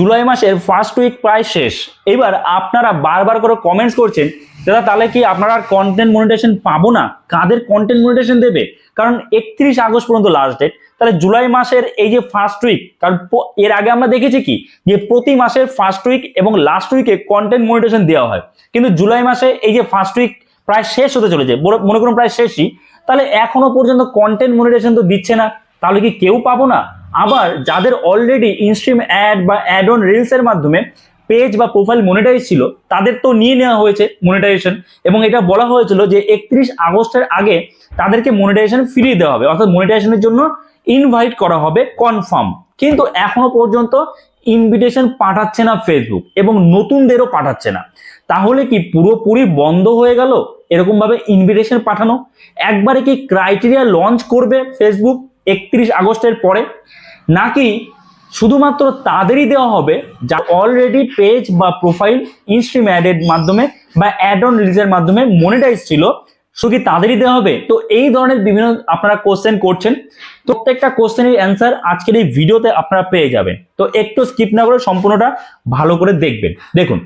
জুলাই মাসের first week প্রায় শেষ। এবার আপনারা বারবার করে কমেন্টস করছেন, দাদা, তাহলে কি আপনারা কন্টেন্ট মনিটেশন পাবো না? কাদের কন্টেন্ট মনিটেশন দেবে? কারণ একত্রিশ আগস্ট পর্যন্ত লাস্ট ডেট তাহলে জুলাই মাসের এই যে ফার্স্ট উইক কারণ এর আগে আমরা দেখেছি কি? যে প্রতি মাসের ফার্স্ট উইক এবং লাস্ট উইকে কন্টেন্ট মনিটেশন দেওয়া হয়। কিন্তু জুলাই মাসে এই যে ফার্স্ট উইক প্রায় শেষ হতে চলেছে মনে করুন প্রায় শেষই। তাহলে এখনও পর্যন্ত কন্টেন্ট মনিটেশন তো দিচ্ছে না। তাহলে কি কেউ পাবো না? আবার যাদের অলরেডি ইনস্ট্রিম অ্যাড বা অ্যাড অন রিলস এর মাধ্যমে পেজ বা প্রোফাইল মনিটাইজ ছিল, তাদের তো নিয়ে নেওয়া হয়েছে মনিটাইজেশন এবং এটা বলা হয়েছিল যে একত্রিশ আগস্টের আগে তাদেরকে মনিটাইজেশন ফিরিয়ে দেওয়া হবে। অর্থাৎ মনিটাইজেশনের জন্য ইনভাইট করা হবে কনফার্ম কিন্তু এখনও পর্যন্ত ইনভিটেশন পাঠাচ্ছে না ফেসবুক এবং নতুনদেরও পাঠাচ্ছে না। তাহলে কি পুরোপুরি বন্ধ হয়ে গেল? এরকম ভাবে ইনভিটেশন পাঠানো? একবারে কি ক্রাইটেরিয়া লঞ্চ করবে ফেসবুক একত্রিশ আগস্টের পরে? নাকি শুধুমাত্র তাদেরই দেওয়া হবে যা অলরেডি পেজ বা প্রোফাইল ইনস্ট্রিম অ্যাডের মাধ্যমে বা অ্যাড অন রিলিজের মাধ্যমে মনিটাইজ ছিল, শুধু তাদেরই দেওয়া হবে? তো এই ধরনের বিভিন্ন আপনারা কোশ্চেন করছেন, প্রত্যেকটা কোশ্চেনের অ্যান্সার আজকের এই ভিডিওতে আপনারা পেয়ে যাবেন। তো একটু স্কিপ না করে সম্পূর্ণটা ভালো করে দেখবেন। দেখুন,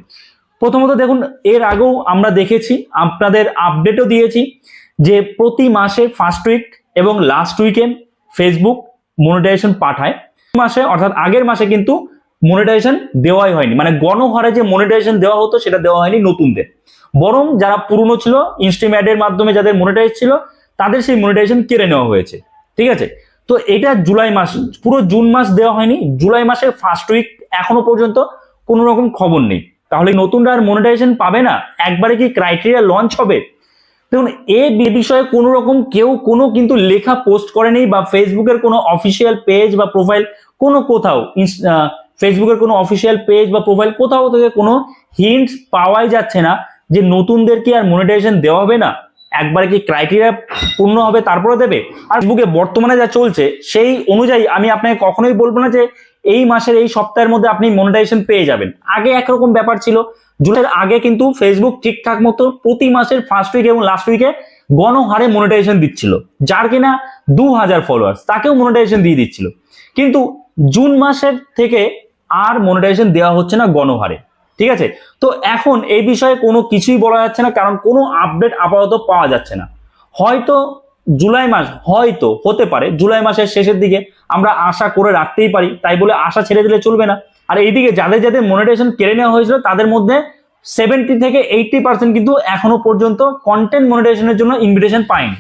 প্রথমত দেখুন, এর আগেও আমরা দেখেছি, আপনাদের আপডেটও দিয়েছি যে প্রতি মাসে ফার্স্ট উইক এবং লাস্ট উইকে ফেসবুক মনিটাইজেশন পাঠায়। মাসে, অর্থাৎ আগের মাসে কিন্তু মনিটাইজেশন দেওয়াই হয়নি। মানে গণহারে যে মনিটাইজেশন দেওয়া হতো, সেটা দেওয়া হয়নি নতুনদের। বরং যারা পুরনো ছিল ইনস্ট্রিম অ্যাডের মাধ্যমে যাদের মনিটাইজ ছিল, তাদের সেই মনিটাইজেশন কেড়ে নেওয়া হয়েছে। ঠিক আছে? তো এটা জুলাই মাস, পুরো জুন মাস দেওয়া হয়নি। জুলাই মাসের ফার্স্ট উইক এখনও পর্যন্ত কোনো রকম খবর নেই। তাহলে নতুনরা আর মনিটাইজেশন পাবে না? একবারে কি ক্রাইটেরিয়া লঞ্চ হবে? দেখুন, এ বিষয়ে কোনো রকম কেউ কোনো কিন্তু লেখা পোস্ট করেনি বা ফেসবুকের কোনো অফিসিয়াল পেজ বা প্রোফাইল কোনো কোথাও ফেসবুকের কোনো অফিসিয়াল পেজ বা প্রোফাইল কোথাও থেকে কোনো হিন্টস পাওয়াই যাচ্ছে না যে নতুনদেরকে আর মনিটাইজেশন দেওয়া হবে না? একবারে কি ক্রাইটেরিয়া পূর্ণ হবে তারপরে দেবে? আর ফেসবুকে বর্তমানে যা চলছে, সেই অনুযায়ী আমি আপনাকে কখনোই বলব না যে এই মাসের এই সপ্তাহের মধ্যে আপনি মনিটাইজেশন পেয়ে যাবেন। আগে একরকম ব্যাপার ছিল জুনের আগে কিন্তু ফেসবুক ঠিকঠাক মতো প্রতি মাসের ফার্স্ট উইক এবং লাস্ট উইকে গণহারে মনিটাইজেশন দিচ্ছিল। যার কিনা দু হাজার ফলোয়ার্স তাকেও মনিটাইজেশন দিয়ে দিচ্ছিল। কিন্তু জুন মাসের থেকে আর মনিটাইজেশন দেওয়া হচ্ছে না গণহারে, ঠিক আছে? তো এখন এই বিষয়ে কোনো কিছুই বলা যাচ্ছে না, কারণ কোনো আপডেট আপাতত পাওয়া যাচ্ছে না। হয়তো জুলাই মাস, হয়তো হতে পারে, জুলাই মাসের শেষের দিকে আমরা আশা করে রাখতেই পারি, তাই বলে আশা ছেড়ে দিলে চলবে না। আর এইদিকে যাদের যাদের মনিটাইজেশন কেড়ে নেওয়া হয়েছিল, তাদের মধ্যে সেভেন্টি থেকে এইটটি পার্সেন্ট কিন্তু এখনও পর্যন্ত কন্টেন্ট মনিটাইজেশনের জন্য ইনভিটেশন পায়নি।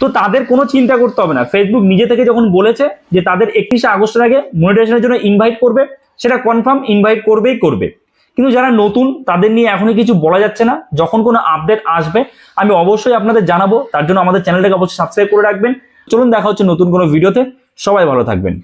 তো তাদের কোনো চিন্তা করতে হবে না। ফেসবুক নিজে থেকে যখন বলেছে যে তাদের একত্রিশে আগস্টের আগে মনিটাইজেশনের জন্য ইনভাইট করবে, সেটা কনফার্ম ইনভাইট করবেই করবে। কিন্তু যারা নতুন, তাদের নিয়ে এখনই কিছু বলা যাচ্ছে না। যখন কোনো আপডেট আসবে, আমি অবশ্যই আপনাদের জানাব। তার জন্য আমাদের চ্যানেলটাকে অবশ্যই সাবস্ক্রাইব করে রাখবেন। চলুন, দেখা হচ্ছে নতুন কোনো ভিডিওতে সবাই ভালো থাকবেন।